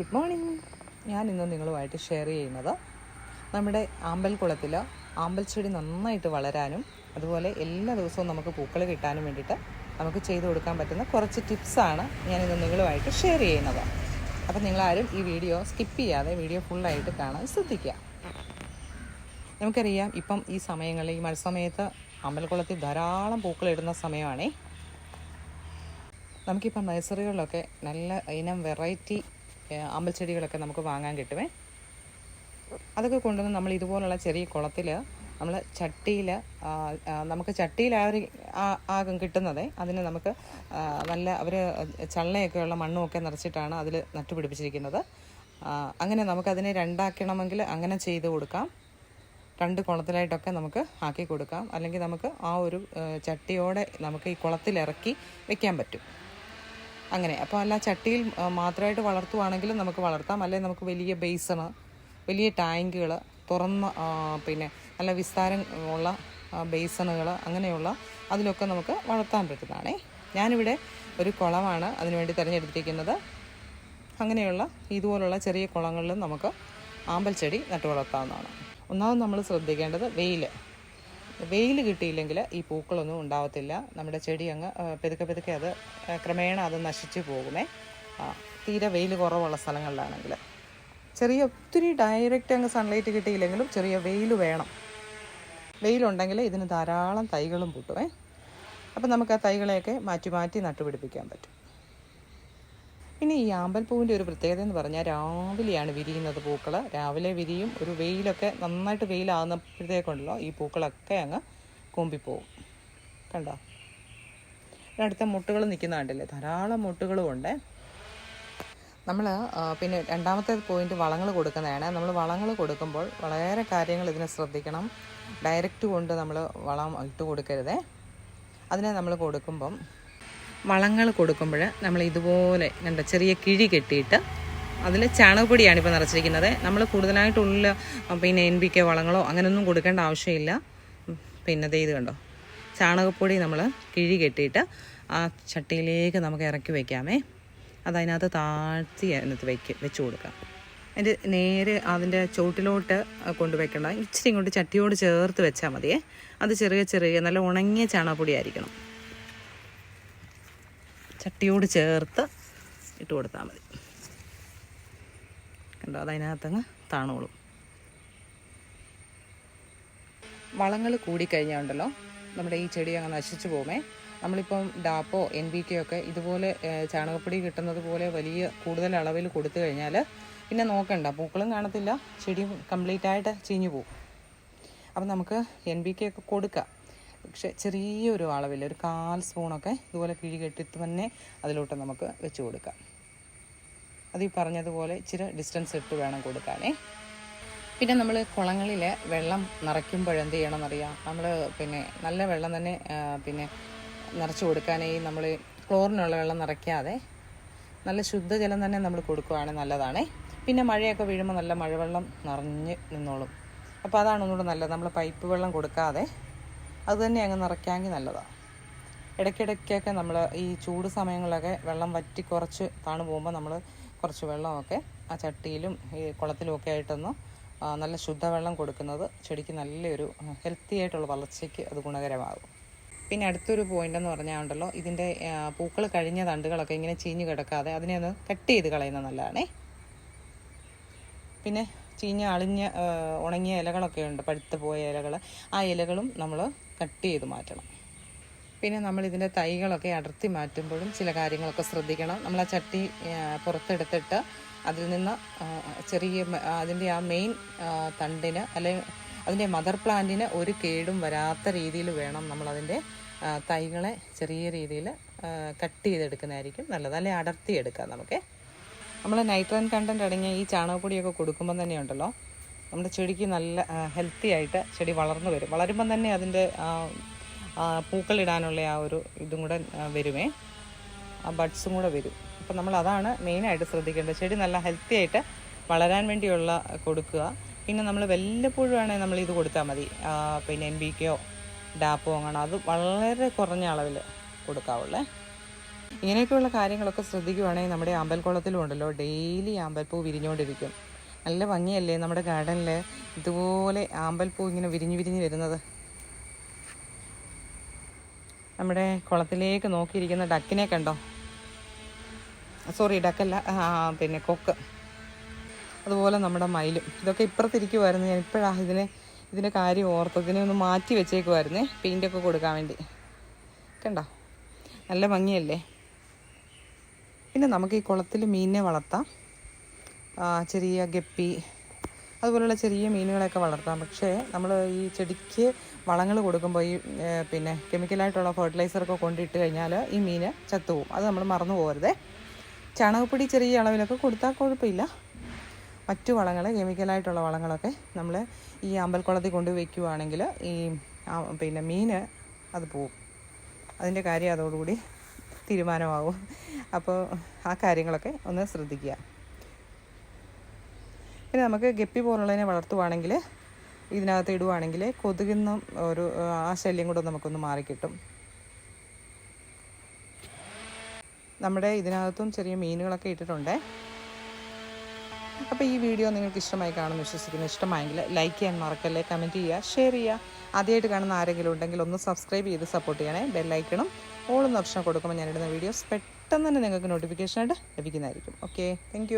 Good morning ഞാൻ ഇന്ന് നിങ്ങളുമായിട്ട് ഷെയർ ചെയ്യുന്നത് നമ്മുടെ ആമ്പൽക്കുളത്തിൽ ആമ്പൽ ചെടി നന്നായിട്ട് വളരാനും അതുപോലെ എല്ലാ ദിവസവും നമുക്ക് പൂക്കൾ കിട്ടാനും വേണ്ടിയിട്ട് നമുക്ക് ചെയ്തു കൊടുക്കാൻ പറ്റുന്ന കുറച്ച് ടിപ്സാണ് ഞാൻ ഇന്ന് നിങ്ങളുമായിട്ട് ഷെയർ ചെയ്യുന്നത്. അപ്പം നിങ്ങളാരും ഈ വീഡിയോ സ്കിപ്പ് ചെയ്യാതെ വീഡിയോ ഫുള്ളായിട്ട് കാണാൻ ശ്രദ്ധിക്കുക. നമുക്കറിയാം ഇപ്പം ഈ സമയങ്ങളിൽ ഈ മഴസമയത്ത് അമ്പലക്കുളത്തിൽ ധാരാളം പൂക്കൾ ഇടുന്ന സമയമാണേ. നമുക്കിപ്പം നഴ്സറികളിലൊക്കെ നല്ല ഇനം വെറൈറ്റി അമ്പൽച്ചെടികളൊക്കെ നമുക്ക് വാങ്ങാൻ കിട്ടുമേ അതൊക്കെ കൊണ്ടുവന്ന് നമ്മൾ ഇതുപോലുള്ള ചെറിയ കുളത്തിൽ നമ്മൾ ചട്ടിയിൽ നമുക്ക് ചട്ടിയിലാവും ആകും കിട്ടുന്നത്. അതിന് നമുക്ക് ആ, നല്ല അവർ ചള്ളയൊക്കെയുള്ള മണ്ണുമൊക്കെ നിറച്ചിട്ടാണ് അതിൽ നട്ടുപിടിപ്പിച്ചിരിക്കുന്നത് ആ, അങ്ങനെ നമുക്കതിനെ രണ്ടാക്കണമെങ്കിൽ അങ്ങനെ ചെയ്ത് കൊടുക്കാം. രണ്ട് കുളത്തിലായിട്ടൊക്കെ നമുക്ക് ആക്കി കൊടുക്കാം. അല്ലെങ്കിൽ നമുക്ക് ആ ഒരു ചട്ടിയോടെ നമുക്ക് ഈ കുളത്തിലിറക്കി വെക്കാൻ പറ്റും. അങ്ങനെ. അപ്പോൾ അല്ല ചട്ടിയിൽ മാത്രമായിട്ട് വളർത്തുവാണെങ്കിലും നമുക്ക് വളർത്താം. അല്ലെങ്കിൽ നമുക്ക് വലിയ ബേസണ് വലിയ ടാങ്കുകൾ തുറന്ന പിന്നെ നല്ല വിസ്താരം ഉള്ള ബേസണുകൾ അങ്ങനെയുള്ള അതിലൊക്കെ നമുക്ക് വളർത്താൻ പറ്റുന്നതാണേ. ഞാനിവിടെ ഒരു കുളമാണ് അതിനുവേണ്ടി തിരഞ്ഞെടുത്തിരിക്കുന്നത്. അങ്ങനെയുള്ള ഇതുപോലുള്ള ചെറിയ കുളങ്ങളിലും നമുക്ക് ആമ്പൽ ചെടി നട്ടു വളർത്താവുന്നതാണ് ഒന്നാമത് നമ്മൾ ശ്രദ്ധിക്കേണ്ടത് വെയിൽ വെയിൽ കിട്ടിയില്ലെങ്കിൽ ഈ പൂക്കളൊന്നും ഉണ്ടാവത്തില്ല. നമ്മുടെ ചെടി അങ്ങ് പെതുക്കെ പെതുക്കെ അത് ക്രമേണ അത് നശിച്ചു പോകുമേ. തീരെ വെയിൽ കുറവുള്ള സ്ഥലങ്ങളിലാണെങ്കിൽ. ചെറിയ ഒത്തിരി ഡയറക്റ്റ് അങ്ങ് സൺലൈറ്റ് കിട്ടിയില്ലെങ്കിലും ചെറിയ വെയിൽ വേണം. വെയിലുണ്ടെങ്കിൽ ഇതിന് ധാരാളം തൈകളും പൂട്ടുമേ. അപ്പം നമുക്ക് ആ തൈകളെയൊക്കെ മാറ്റി മാറ്റി നട്ടുപിടിപ്പിക്കാൻ പറ്റും. പിന്നെ ഈ ആമ്പൽപ്പൂവിന്റെ ഒരു പ്രത്യേകത എന്ന് പറഞ്ഞാൽ രാവിലെയാണ് വിരിയുന്നത് പൂക്കൾ രാവിലെ വിരിയും ഒരു വെയിലൊക്കെ നന്നായിട്ട് വെയിലാകുന്നപ്പോഴത്തേക്കുണ്ടല്ലോ ഈ പൂക്കളൊക്കെ അങ്ങ് കൊമ്പിപ്പോവും. കണ്ടോ? അടുത്ത മുട്ടുകൾ നിൽക്കുന്ന കണ്ടില്ലേ? ധാരാളം മുട്ടുകളും ഉണ്ട്. നമ്മൾ പിന്നെ രണ്ടാമത്തെ പോയിന്റ് വളങ്ങൾ കൊടുക്കുന്നതാണ്. നമ്മൾ വളങ്ങൾ കൊടുക്കുമ്പോൾ വളരെ കാര്യങ്ങൾ ഇതിനെ ശ്രദ്ധിക്കണം. ഡയറക്റ്റ് കൊണ്ട് നമ്മൾ വളം ഇട്ട് കൊടുക്കരുതേ. അതിനെ നമ്മൾ കൊടുക്കുമ്പം വളങ്ങൾ കൊടുക്കുമ്പോൾ നമ്മൾ ഇതുപോലെ കണ്ട ചെറിയ കിഴി കെട്ടിയിട്ട് അതിൽ ചാണകപ്പൊടിയാണ് ഇപ്പോൾ നിറച്ചിരിക്കുന്നത്. നമ്മൾ കൂടുതലായിട്ടുള്ള പിന്നെ എൻ ബി കെ വളങ്ങളോ അങ്ങനെയൊന്നും കൊടുക്കേണ്ട ആവശ്യമില്ല. പിന്നെ ഇത് കണ്ടോ ചാണകപ്പൊടി നമ്മൾ കിഴി കെട്ടിയിട്ട് ആ ചട്ടിയിലേക്ക് നമുക്ക് ഇറക്കി വയ്ക്കാമേ അതതിനകത്ത് താഴ്ത്തി അതിനകത്ത് വയ്ക്ക് വെച്ച് കൊടുക്കാം. അതിന്റെ നേരെ അതിന്റെ ചുവട്ടിലോട്ട് കൊണ്ടുവയ്ക്കേണ്ട ഇച്ചിരി ഇങ്ങോട്ട് ചട്ടിയോട് ചേർത്ത് വെച്ചാൽ മതിയേ. അത് ചെറിയ ചെറിയ നല്ല ഉണങ്ങിയ ചാണകപ്പൊടി ആയിരിക്കണം ചട്ടിയോട് ചേർത്ത് ഇട്ട് കൊടുത്താൽ മതി. കണ്ടോ? അതതിനകത്തങ്ങ് താണോളും. വളങ്ങൾ കൂടിക്കഴിഞ്ഞാൽ ഉണ്ടല്ലോ നമ്മുടെ ഈ ചെടി അങ്ങ് നശിച്ചു പോകുമേ. നമ്മളിപ്പം ഡാപ്പോ എൻ ബി കെ ഒക്കെ ഇതുപോലെ ചാണകപ്പൊടി കിട്ടുന്നത് പോലെ വലിയ കൂടുതൽ അളവിൽ കൊടുത്തു കഴിഞ്ഞാൽ പിന്നെ നോക്കണ്ട. പൂക്കളും കാണത്തില്ല. ചെടി കംപ്ലീറ്റ് ആയിട്ട് ചീഞ്ഞു പോകും. അപ്പം നമുക്ക് എൻ ബി കെ ഒക്കെ കൊടുക്കാം. പക്ഷെ ചെറിയൊരു അളവിൽ ഒരു കാൽ സ്പൂണൊക്കെ ഇതുപോലെ കിഴി കെട്ടിട്ട് തന്നെ അതിലോട്ട് നമുക്ക് വെച്ച് കൊടുക്കാം. അത് ഈ പറഞ്ഞതുപോലെ ഇച്ചിരി ഡിസ്റ്റൻസ് ഇട്ട് വേണം കൊടുക്കാനേ. പിന്നെ നമ്മൾ കുളങ്ങളിൽ വെള്ളം നിറയ്ക്കുമ്പോൾ എന്ത് ചെയ്യണമെന്നറിയാം? നമ്മൾ പിന്നെ നല്ല വെള്ളം തന്നെ പിന്നെ നിറച്ച് കൊടുക്കാനായി നമ്മൾ ക്ലോറിനുള്ള വെള്ളം നിറയ്ക്കാതെ നല്ല ശുദ്ധജലം തന്നെ നമ്മൾ കൊടുക്കുകയാണെങ്കിൽ നല്ലതാണേ. പിന്നെ മഴയൊക്കെ വീഴുമ്പോൾ നല്ല മഴവെള്ളം നിറഞ്ഞ് നിന്നോളും. അപ്പോൾ അതാണ് ഒന്നുകൂടെ നല്ലത്. നമ്മൾ പൈപ്പ് വെള്ളം കൊടുക്കാതെ അത് തന്നെ അങ്ങ് നിറയ്ക്കാമെങ്കിൽ നല്ലതാണ് ഇടയ്ക്കിടയ്ക്കൊക്കെ നമ്മൾ ഈ ചൂട് സമയങ്ങളിലൊക്കെ വെള്ളം വറ്റി കുറച്ച് താണു പോകുമ്പോൾ നമ്മൾ കുറച്ച് വെള്ളമൊക്കെ ആ ചട്ടിയിലും ഈ കുളത്തിലും ഒക്കെ ആയിട്ടൊന്ന് നല്ല ശുദ്ധവെള്ളം കൊടുക്കുന്നത് ചെടിക്ക് നല്ലൊരു ഹെൽത്തി ആയിട്ടുള്ള വളർച്ചയ്ക്ക് അത് ഗുണകരമാകും. പിന്നെ അടുത്തൊരു പോയിന്റ് എന്ന് പറഞ്ഞാൽ ഉണ്ടല്ലോ ഇതിന്റെ പൂക്കൾ കഴിഞ്ഞ തണ്ടുകളൊക്കെ ഇങ്ങനെ ചീഞ്ഞ് കിടക്കാതെ അതിനെ ഒന്ന് കട്ട് ചെയ്ത് കളയുന്നത് നല്ലതാണേ. പിന്നെ ചീഞ്ഞ അളിഞ്ഞ ഉണങ്ങിയ ഇലകളൊക്കെ ഉണ്ട് പഴുത്ത് പോയ ഇലകൾ ആ ഇലകളും നമ്മൾ കട്ട് ചെയ്ത് മാറ്റണം. പിന്നെ നമ്മൾ ഇതിന്റെ തൈകളൊക്കെ അടർത്തി മാറ്റുമ്പോഴും ചില കാര്യങ്ങളൊക്കെ ശ്രദ്ധിക്കണം. നമ്മൾ ആ ചട്ടി പുറത്തെടുത്തിട്ട് അതിൽ നിന്ന് ചെറിയ അതിന്റെ ആ മെയിൻ തണ്ടിന് അല്ലെങ്കിൽ അതിന്റെ മദർ പ്ലാന്റിന് ഒരു കേടും വരാത്ത രീതിയിൽ വേണം നമ്മളതിന്റെ തൈകളെ ചെറിയ രീതിയിൽ കട്ട് ചെയ്തെടുക്കുന്നതായിരിക്കും നല്ലത്. അല്ലെങ്കിൽ അടർത്തി എടുക്കാം നമുക്ക്. നമ്മൾ നൈട്രജൻ കണ്ടന്റ് അടങ്ങിയ ഈ ചാണകപ്പൊടിയൊക്കെ കൊടുക്കുമ്പം തന്നെ ഉണ്ടല്ലോ. നമ്മുടെ ചെടിക്ക് നല്ല ഹെൽത്തി ആയിട്ട് ചെടി വളർന്നു വരും. വളരുമ്പം തന്നെ അതിന്റെ പൂക്കളിടാനുള്ള ആ ഒരു ഇതും കൂടെ വരുമേ. ആ ബഡ്സും കൂടെ വരും. അപ്പം നമ്മൾ അതാണ് മെയിനായിട്ട് ശ്രദ്ധിക്കേണ്ടത്. ചെടി നല്ല ഹെൽത്തി ആയിട്ട് വളരാൻ വേണ്ടിയുള്ള കൊടുക്കുക. പിന്നെ നമ്മൾ വല്ലപ്പോഴും ആണെങ്കിൽ നമ്മൾ ഇത് കൊടുത്താൽ മതി. പിന്നെ എൻ ബി കെയോ ഡാപ്പോ അങ്ങനെ അത് വളരെ കുറഞ്ഞ അളവിൽ കൊടുക്കാവുള്ളേ. ഇങ്ങനെയൊക്കെയുള്ള കാര്യങ്ങളൊക്കെ ശ്രദ്ധിക്കുവാണെങ്കിൽ നമ്മുടെ അമ്പൽക്കുളത്തിലും ഉണ്ടല്ലോ. ഡെയിലി ആമ്പൽപ്പൂ വിരിഞ്ഞുകൊണ്ടിരിക്കും. നല്ല ഭംഗിയല്ലേ നമ്മുടെ ഗാർഡനിൽ ഇതുപോലെ ആമ്പൽപ്പൂ ഇങ്ങനെ വിരിഞ്ഞു വിരിഞ്ഞ് വരുന്നത്. നമ്മുടെ കുളത്തിലേക്ക് നോക്കിയിരിക്കുന്ന ഡക്കിനെ കണ്ടോ? സോറി ഡക്കല്ല. പിന്നെ കൊക്ക്. അതുപോലെ നമ്മുടെ മയിലും. ഇതൊക്കെ ഇപ്പുറത്തിരിക്കുമായിരുന്നു ഞാൻ ഇപ്പോഴാണ് ഇതിനെ ഇതിന്റെ കാര്യം ഓർത്ത് ഇതിനെ ഒന്ന് മാറ്റി വെച്ചേക്കുമായിരുന്നേ പെയിന്റൊക്കെ കൊടുക്കാൻ വേണ്ടി. കണ്ടോ? നല്ല ഭംഗിയല്ലേ? പിന്നെ നമുക്ക് ഈ കുളത്തിൽ മീനിനെ വളർത്താം. ചെറിയ ഗപ്പി അതുപോലുള്ള ചെറിയ മീനുകളെയൊക്കെ വളർത്താം. പക്ഷേ നമ്മൾ ഈ ചെടിക്ക് വളങ്ങൾ കൊടുക്കുമ്പോൾ ഈ പിന്നെ കെമിക്കലായിട്ടുള്ള ഫെർട്ടിലൈസറൊക്കെ കൊണ്ടിട്ട് കഴിഞ്ഞാൽ ഈ മീൻ ചത്തുപോകും. അത് നമ്മൾ മറന്നു പോകരുതേ. ചാണകപ്പൊടി ചെറിയ അളവിലൊക്കെ കൊടുത്താൽ കുഴപ്പമില്ല. മറ്റു വളങ്ങൾ കെമിക്കലായിട്ടുള്ള വളങ്ങളൊക്കെ നമ്മൾ ഈ അമ്പൽക്കുളത്തിൽ കൊണ്ട് വയ്ക്കുവാണെങ്കിൽ ഈ പിന്നെ മീൻ അത് പോവും. അതിന്റെ കാര്യം അതോടുകൂടി തീരുമാനമാവും അപ്പോൾ ആ കാര്യങ്ങളൊക്കെ ഒന്ന് ശ്രദ്ധിക്കുക. പിന്നെ നമുക്ക് ഗപ്പി പോലുള്ളതിനെ വളർത്തുവാണെങ്കിൽ ഇതിനകത്ത് ഇടുവാണെങ്കിൽ കൊതുകുന്ന ഒരു ആ ശല്യം കൂടെ നമുക്കൊന്ന് മാറിക്കിട്ടും നമ്മുടെ ഇതിനകത്തും ചെറിയ മീനുകളൊക്കെ ഇട്ടിട്ടുണ്ട്. അപ്പോൾ ഈ വീഡിയോ നിങ്ങൾക്ക് ഇഷ്ടമായി കാണുമെന്ന് വിശ്വസിക്കുന്നു. ഇഷ്ടമായെങ്കിൽ ലൈക്ക് ചെയ്യാൻ മറക്കല്ലേ കമന്റ് ചെയ്യുക ഷെയർ ചെയ്യുക. ആദ്യമായിട്ട് കാണുന്ന ആരെങ്കിലും ഉണ്ടെങ്കിൽ ഒന്ന് സബ്സ്ക്രൈബ് ചെയ്ത് സപ്പോർട്ട് ചെയ്യണേ ബെല്ലൈക്കണം ഓളുന്ന ഓപ്ഷൻ കൊടുക്കുമ്പോൾ ഞാനിടുന്ന വീഡിയോസ് പെട്ടെന്ന് തന്നെ നിങ്ങൾക്ക് നോട്ടിഫിക്കേഷൻ ആയിട്ട് ലഭിക്കുന്നതായിരിക്കും. Okay thank